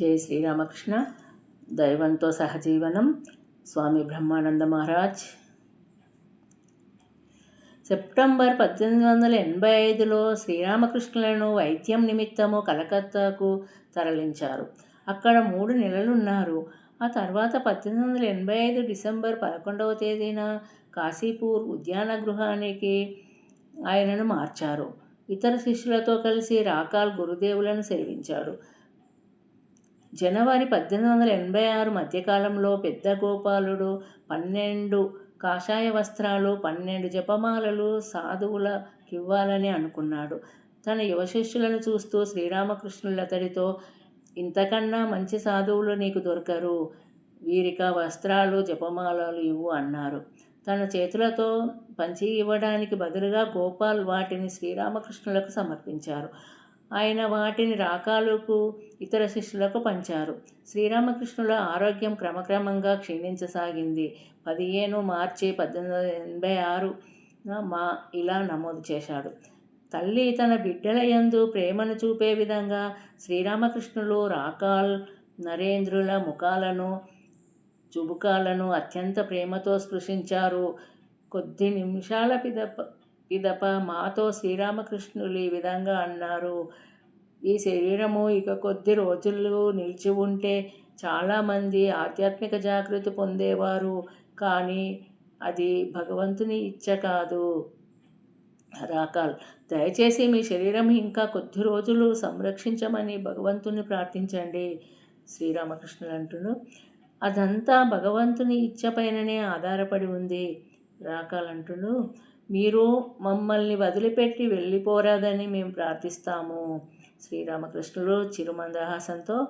జై శ్రీరామకృష్ణ. దైవంతో సహజీవనం. స్వామి బ్రహ్మానంద మహారాజ్. సెప్టెంబర్ పద్దెనిమిది వందల ఎనభై ఐదులో శ్రీరామకృష్ణులను వైద్యం నిమిత్తము కలకత్తాకు తరలించారు. అక్కడ మూడు నెలలున్నారు. ఆ తర్వాత పద్దెనిమిది వందల ఎనభై ఐదు డిసెంబర్ పదకొండవ తేదీన కాశీపూర్ ఉద్యాన గృహానికి ఆయనను మార్చారు. ఇతర శిష్యులతో కలిసి రాకాల్ గురుదేవులను సేవించాడు జనవరి పద్దెనిమిది వందల ఎనభై ఆరు మధ్యకాలంలో పెద్ద గోపాలుడు పన్నెండు కాషాయ వస్త్రాలు పన్నెండు జపమాలలు సాధువులకివ్వాలని అనుకున్నాడు. తన యువశిష్యులను చూస్తూ శ్రీరామకృష్ణులు అతడితో ఇంతకన్నా మంచి సాధువులు నీకు దొరకరు. వీరిక వస్త్రాలు జపమాలలు ఇవ్వు అన్నారు. తన చేతులతో పంచి ఇవ్వడానికి బదులుగా గోపాల్ వాటిని శ్రీరామకృష్ణులకు సమర్పించారు. ఆయన వాటిని రాకాలకు ఇతర శిష్యులకు పంచారు. శ్రీరామకృష్ణుల ఆరోగ్యం క్రమక్రమంగా క్షీణించసాగింది. పదిహేను మార్చి పద్దెనిమిది వందల ఎనభై ఆరు మా ఇలా నమోదు చేశాడు. తల్లి తన బిడ్డల యందు ప్రేమను చూపే విధంగా శ్రీరామకృష్ణులు రాకాల్ నరేంద్రుల ముఖాలను చుబుకాలను అత్యంత ప్రేమతో స్పృశించారు. కొద్ది నిమిషాల పిదప పిదప మాతో శ్రీరామకృష్ణులు ఈ విధంగా అన్నారు. ఈ శరీరము ఇక కొద్ది రోజులు నిలిచి ఉంటే చాలామంది ఆధ్యాత్మిక జాగృతి పొందేవారు. కానీ అది భగవంతుని ఇచ్చ కాదు. రాకాల్ దయచేసి మీ శరీరం ఇంకా కొద్ది రోజులు సంరక్షించమని భగవంతుని ప్రార్థించండి. శ్రీరామకృష్ణుడు అంటున్నారు అదంతా భగవంతుని ఇచ్చపైననే ఆధారపడి ఉంది. రాకాల్ మీరు మమ్మల్ని వదిలిపెట్టి వెళ్ళిపోరాదని మేము ప్రార్థిస్తాము. శ్రీరామకృష్ణులు చిరుమందహాసంతో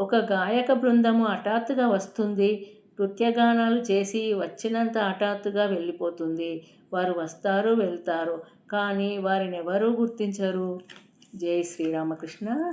ఒక గాయక బృందము హఠాత్తుగా వస్తుంది. నృత్యగానాలు చేసి వచ్చినంత హఠాత్తుగా వెళ్ళిపోతుంది. వారు వస్తారు వెళ్తారు. కానీ వారిని ఎవరూ గుర్తించరు. జై శ్రీరామకృష్ణ.